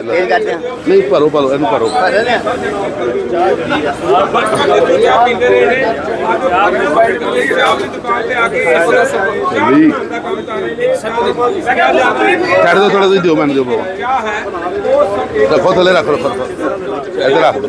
ਤੇਲ ਕਰਦੇ ਆ ਨਹੀਂ, ਭਰੋ ਭਰੋ, ਇਹਨੂੰ ਭਰੋ। ਭਰ ਰਹੇ ਆ ਜੀ ਛੱਡ ਦਿਓ ਥੋੜਾ ਤੁਸੀਂ ਦਿਓ ਮੈਨੂੰ ਦਿਓ ਬਾਬਾ ਰੱਖੋ, ਥੱਲੇ ਰੱਖ, ਰੱਖੋ। ਇੱਧਰ ਰੱਖ ਦਿਓ।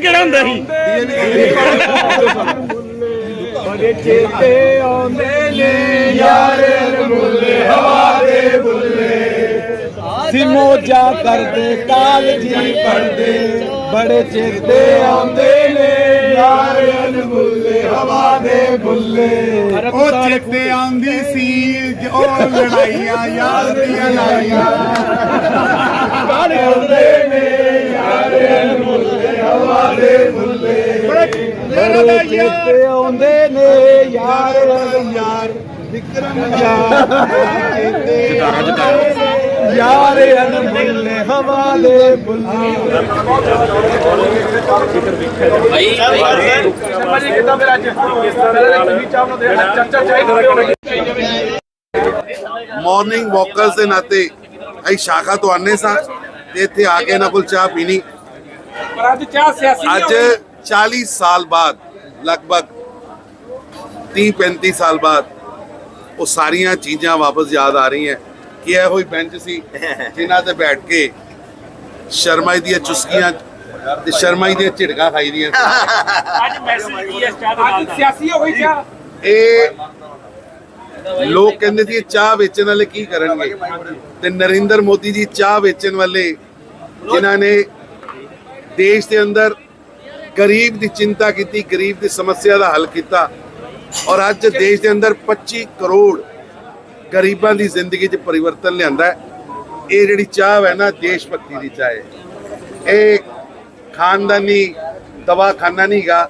ਕਾਲਜ ਕਿਹੜਾ ਹੁੰਦਾ ਸੀ? ਬੜੇ ਚੇਤੇ ਆਉਂਦੇ ਨੇ ਯਾਰ ਅਨਮੁੱਲੇ ਹਵਾ ਦੇ ਬੁੱਲੇ ਸੀ ਮੋਜਾ ਕਰਦੇ ਕਾਲਜੀ ਪੜਦੇ ਬੜੇ ਚੇਤੇ ਆਉਂਦੇ ਨੇ। ਯਾਰ ਅਨਮੁੱਲੇ ਹਵਾ ਦੇ ਬੁੱਲੇ। ਉਹ ਚੇਤੇ ਆਉਂਦੀ ਸੀ ਜੋ ਲੜਾਈਆਂ ਯਾਰ ਦੀਆਂ ਲਾਈਆਂ ਕਾਲ ਆਉਂਦੇ ਨੇ ਯਾਰ ਬੁੱਲੇ ਬੜੇ ਚੇਤੇ ਆਉਂਦੇ ਨੇ ਯਾਰ। ਯਾਰ ਵਿਕਰਮ ਯਾਰ। ਚੇਤੇ ਯਾਰ। ਅਨਮੁੱਲੇ ਹਵਾ ਦੇ ਬੁੱਲੇ ਮਾਰਨਿੰਗ ਵਾਕਰਸ ਦੇ ਨਾਤੇ ਅਸੀਂ ਸ਼ਾਖਾ ਤੋਂ ਆਨੇ ਸਾਂ ਤੇ ਇੱਥੇ ਆ ਕੇ ਇਹਨਾਂ ਕੋਲ ਚਾਹ ਪੀਣੀ। ਪਰ ਅੱਜ ਚਾਹ ਸਿਆਸੀ ਅੱਜ 40 ਸਾਲ ਬਾਅਦ ਲਗਭਗ 30 35 ਸਾਲ ਬਾਅਦ ਉਹ ਸਾਰੀਆਂ ਚੀਜ਼ਾਂ ਵਾਪਸ ਯਾਦ ਆ ਰਹੀਆਂ ਕਿ ਇਹੋ ਹੀ ਬੈਂਚ ਸੀ ਜਿਨ੍ਹਾਂ ਤੇ ਬੈਠ ਕੇ ਸ਼ਰਮਾ ਜੀ ਦੀਆਂ ਚੁਸਕੀਆਂ ਤੇ ਸ਼ਰਮਾ ਜੀ ਦੀਆਂ ਝਿੜਕਾਂ ਖਾਈ ਦੀਆਂ ਅੱਜ ਮੈਸੇਜ ਕੀ ਹੈ ਚਾਹ ਦਾ ਸਿਆਸੀ ਹੋ ਗਈ ਚਾਹ ਇਹ ਲੋਕ ਕਹਿੰਦੇ ਸੀ ਚਾਹ ਵੇਚਣ ਵਾਲੇ ਕੀ ਕਰਨਗੇ ਤੇ ਨਰਿੰਦਰ ਮੋਦੀ ਜੀ ਚਾਹ ਵੇਚਣ ਵਾਲੇ ਜਿਨ੍ਹਾਂ ਨੇ ਦੇਸ਼ ਦੇ ਅੰਦਰ ਗਰੀਬ ਦੀ ਚਿੰਤਾ ਕੀਤੀ, ਗਰੀਬ ਦੀ ਸਮੱਸਿਆ ਦਾ ਹੱਲ ਕੀਤਾ ਔਰ ਅੱਜ ਦੇਸ਼ ਦੇ ਅੰਦਰ 25 ਕਰੋੜ ਗਰੀਬਾਂ ਦੀ ਜ਼ਿੰਦਗੀ 'ਚ ਪਰਿਵਰਤਨ ਲਿਆਂਦਾ ਹੈ। ਇਹ ਜਿਹੜੀ ਚਾਹ ਹੈ ਨਾ, ਦੇਸ਼ ਭਗਤੀ ਦੀ ਚਾਹ ਹੈ। ਇਹ ਖਾਨਦਾਨੀ ਦਵਾਖਾਨਾ ਨਹੀਂਗਾ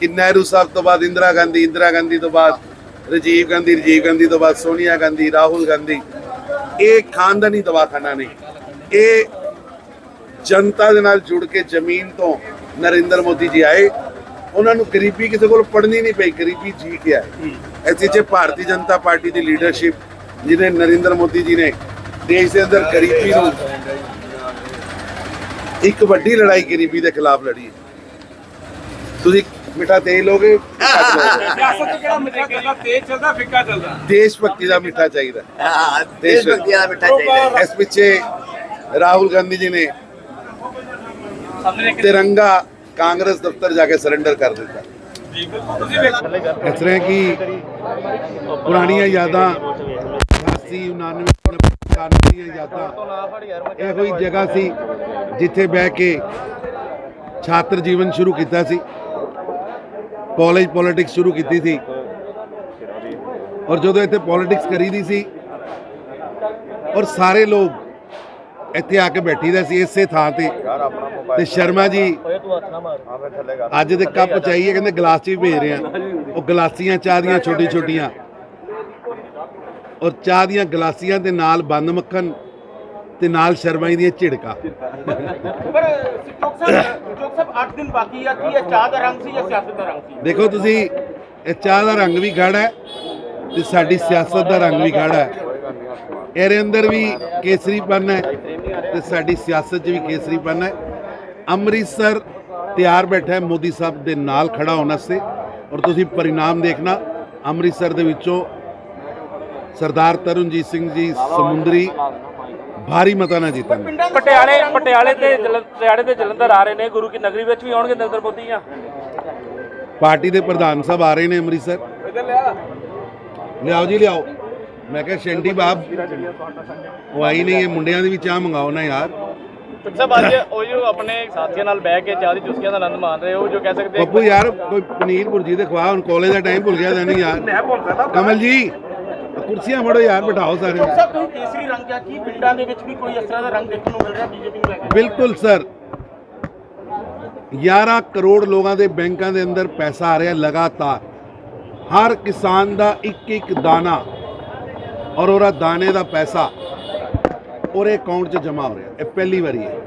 ਕਿ ਨਹਿਰੂ ਸਾਹਿਬ ਤੋਂ ਬਾਅਦ ਇੰਦਰਾ ਗਾਂਧੀ ਇੰਦਰਾ ਗਾਂਧੀ ਤੋਂ ਬਾਅਦ ਰਾਜੀਵ ਗਾਂਧੀ ਰਾਜੀਵ ਗਾਂਧੀ ਤੋਂ ਬਾਅਦ ਸੋਨੀਆ ਗਾਂਧੀ, ਰਾਹੁਲ ਗਾਂਧੀ। ਇਹ ਖਾਨਦਾਨੀ ਦਵਾਖਾਨਾ ਨਹੀਂ। ਇਹ ਜਨਤਾ ਦੇ ਨਾਲ ਜੁੜ ਕੇ ਜ਼ਮੀਨ ਤੋਂ ਨਰਿੰਦਰ ਮੋਦੀ ਜੀ ਆਏ ਉਹਨਾਂ ਨੂੰ ਗਰੀਬੀ ਕਿਸੇ ਕੋਲ ਪੜਨੀ ਨਹੀਂ ਪਈ ਗਰੀਬੀ ਜੀ ਕੇ ਆਏ। ਐਸੇ ਚ ਭਾਰਤੀ ਜਨਤਾ ਪਾਰਟੀ ਦੀ ਲੀਡਰਸ਼ਿਪ ਜਿਹਨੇ ਨਰਿੰਦਰ ਮੋਦੀ ਜੀ ਨੇ ਦੇਸ਼ ਦੇ ਅੰਦਰ ਗਰੀਬੀ ਨੂੰ ਇੱਕ ਵੱਡੀ ਲੜਾਈ ਗਰੀਬੀ ਦੇ ਖਿਲਾਫ ਲੜੀ ਤੁਸੀਂ ਮਿੱਠਾ ਤੇਲ ਲੋਗੇ ਸਿਆਸਤ ਚ ਕਿਹੜਾ ਮਿੱਠਾ ਚੱਲਦਾ? ਤੇਜ਼ ਚੱਲਦਾ ਫਿੱਕਾ ਚੱਲਦਾ? ਦੇਸ਼ ਭਗਤੀ ਦਾ ਮਿੱਠਾ ਚਾਹੀਦਾ। ਹਾਂ ਦੇਸ਼ ਭਗਤੀ ਦਾ ਮਿੱਠਾ ਚਾਹੀਦਾ। ਇਸ ਪਿੱਛੇ ਰਾਹੁਲ ਗਾਂਧੀ ਜੀ ਨੇ ਤਿਰੰਗਾ ਕਾਂਗਰਸ ਦਫ਼ਤਰ ਜਾ ਕੇ ਸਰੈਂਡਰ ਕਰ ਦਿੱਤਾ। ਇਸ ਤਰ੍ਹਾਂ ਕਿ ਪੁਰਾਣੀਆਂ ਯਾਦਾਂ 80 99 ਦੀਆਂ ਯਾਦਾਂ, ਇਹੋ ਹੀ ਜਗ੍ਹਾ ਸੀ ਜਿੱਥੇ ਬਹਿ ਕੇ ਛਾਤਰ ਜੀਵਨ ਸ਼ੁਰੂ ਕੀਤਾ ਸੀ ਕਾਲਜ ਪੋਲਿਟਿਕਸ ਸ਼ੁਰੂ ਕੀਤੀ ਸੀ। ਔਰ ਜਦੋਂ ਇੱਥੇ ਪੋਲਿਟਿਕਸ ਕਰੀਦੀ ਸੀ, ਔਰ ਸਾਰੇ ਲੋਕ ਇੱਥੇ ਆ ਕੇ ਬੈਠੀਦਾ ਸੀ ਇਸੇ ਥਾਂ ਤੇ। ਤੇ ਸ਼ਰਮਾ ਜੀ ਅੱਜ ਦੇ ਕੱਪ ਚਾਹੀਏ ਕਹਿੰਦੇ ਗਲਾਸ 'ਚ ਵੀ ਭੇਜ ਰਹੇ ਆ ਉਹ ਗਲਾਸੀਆਂ ਚਾਹ ਦੀਆਂ ਛੋਟੀ ਛੋਟੀਆਂ ਔਰ ਚਾਹ ਦੀਆਂ ਗਲਾਸੀਆਂ ਦੇ ਨਾਲ ਬੰਦ ਮੱਖਣ ਤੇ ਨਾਲ ਸ਼ਰਮਾ ਜੀ ਦੀਆਂ ਝਿੜਕਾਂ। ਪਰ ਚੌਕ ਸਾਹਿਬ ਚੌਕ ਸਾਹਿਬ 8 ਦਿਨ ਬਾਕੀ ਆ ਕੀ ਇਹ ਚਾਹ ਦਾ ਰੰਗ ਸੀ ਜਾਂ ਸਿਆਸਤ ਦਾ ਰੰਗ ਸੀ? ਦੇਖੋ ਤੁਸੀਂ ਇਹ ਚਾਹ ਦਾ ਰੰਗ ਵੀ ਗਾੜਾ ਹੈ ਤੇ ਸਾਡੀ ਸਿਆਸਤ ਦਾ ਰੰਗ ਵੀ ਗਾੜਾ ਹੈ। ਇਹਦੇ ਅੰਦਰ ਵੀ ਕੇਸਰੀਪਨ ਹੈ ਤੇ ਸਾਡੀ ਸਿਆਸਤ 'ਚ ਵੀ ਕੇਸਰੀਪਨ ਹੈ। ਅੰਮ੍ਰਿਤਸਰ ਤਿਆਰ ਬੈਠਾ ਹੈ ਮੋਦੀ ਸਾਹਿਬ ਦੇ ਨਾਲ ਖੜਾ ਹੋਣ ਵਾਸਤੇ। ਔਰ ਤੁਸੀਂ ਪਰਿਣਾਮ ਦੇਖਣਾ ਅੰਮ੍ਰਿਤਸਰ ਦੇ ਵਿੱਚੋਂ ਸਰਦਾਰ ਤਰੁਣਜੀਤ ਸਿੰਘ ਜੀ ਸਮੁੰਦਰੀ ਭਾਰੀ ਮਤਾਂ ਨਾਲ ਦੇ ਪਟਿਆਲੇ ਪਟਿਆਲੇ ਤੇ ਪਟਿਆਲੇ ਤੇ ਜਲੰਧਰ ਆ ਰਹੇ ਨੇ ਗੁਰੂ ਕੀ ਨਗਰੀ ਵਿੱਚ ਵੀ ਆਉਣਗੇ ਨਰਿੰਦਰ ਮੋਦੀ ਆ ਪਾਰਟੀ ਦੇ ਪ੍ਰਧਾਨ ਸਾਹਿਬ ਆ ਰਹੇ ਨੇ ਅੰਮ੍ਰਿਤਸਰ। ਲਿਆਓ ਜੀ ਲਿਆਓ। ਮੈਂ ਕਿਹਾ ਸ਼ੈਂਡੀ ਬਾਬ ਉਹ ਆਈ ਨਹੀਂ ਇਹ ਮੁੰਡਿਆਂ ਦੀ ਵੀ ਚਾਹ ਮੰਗਾਓ ਨਾ ਯਾਰ। ਸਭ ਅੱਜ ਉਹ ਜੋ ਆਪਣੇ ਸਾਥੀਆਂ ਨਾਲ ਬਹਿ ਕੇ ਚਾਹ ਦੀ ਚੁਸਕੀਆਂ ਦਾ ਆਨੰਦ ਮਾਣ ਰਹੇ ਹੋ ਜੋ ਕਹਿ ਸਕਦੇ ਪੱਪੂ ਯਾਰ ਕੋਈ ਪਨੀਰ ਭੁਰਜੀ ਦੇ ਖਵਾ ਹੁਣ ਕਾਲਜ ਦਾ ਟਾਈਮ ਭੁੱਲ ਗਿਆ ਤੈਨੂੰ ਯਾਰ। ਮੈਂ ਭੁੱਲ ਸਕਦਾ ਕਮਲ ਜੀ ਕੁਰਸੀਆਂ ਫੜੋ ਯਾਰ ਬਿਠਾਓ ਸਾਰੇ। ਸਾਹਿਬ ਤੁਸੀਂ ਤੀਸਰੀ ਰੰਗ ਕਿਹਾ ਕੀ ਪਿੰਡਾਂ ਦੇ ਵਿੱਚ ਵੀ ਕੋਈ ਇਸ ਤਰ੍ਹਾਂ ਦਾ ਰੰਗ ਦੇਖਣ ਨੂੰ ਮਿਲ ਰਿਹਾ ਬੀਜੇਪੀ ਨੂੰ ਲੈ ਕੇ? ਬਿਲਕੁਲ ਸਰ। 11 ਕਰੋੜ ਲੋਕਾਂ ਦੇ ਬੈਂਕਾਂ ਦੇ ਅੰਦਰ ਪੈਸਾ ਆ ਰਿਹਾ ਲਗਾਤਾਰ। ਹਰ ਕਿਸਾਨ ਦਾ ਇੱਕ ਇੱਕ ਦਾਣਾ ਔਰ ਉਹਦਾ ਦਾਣੇ ਦਾ ਪੈਸਾ। ਉਹਦੇ ਅਕਾਊਂਟ 'ਚ ਜਮ੍ਹਾਂ ਹੋ ਰਿਹਾ ਇਹ ਪਹਿਲੀ ਵਾਰੀ ਹੈ।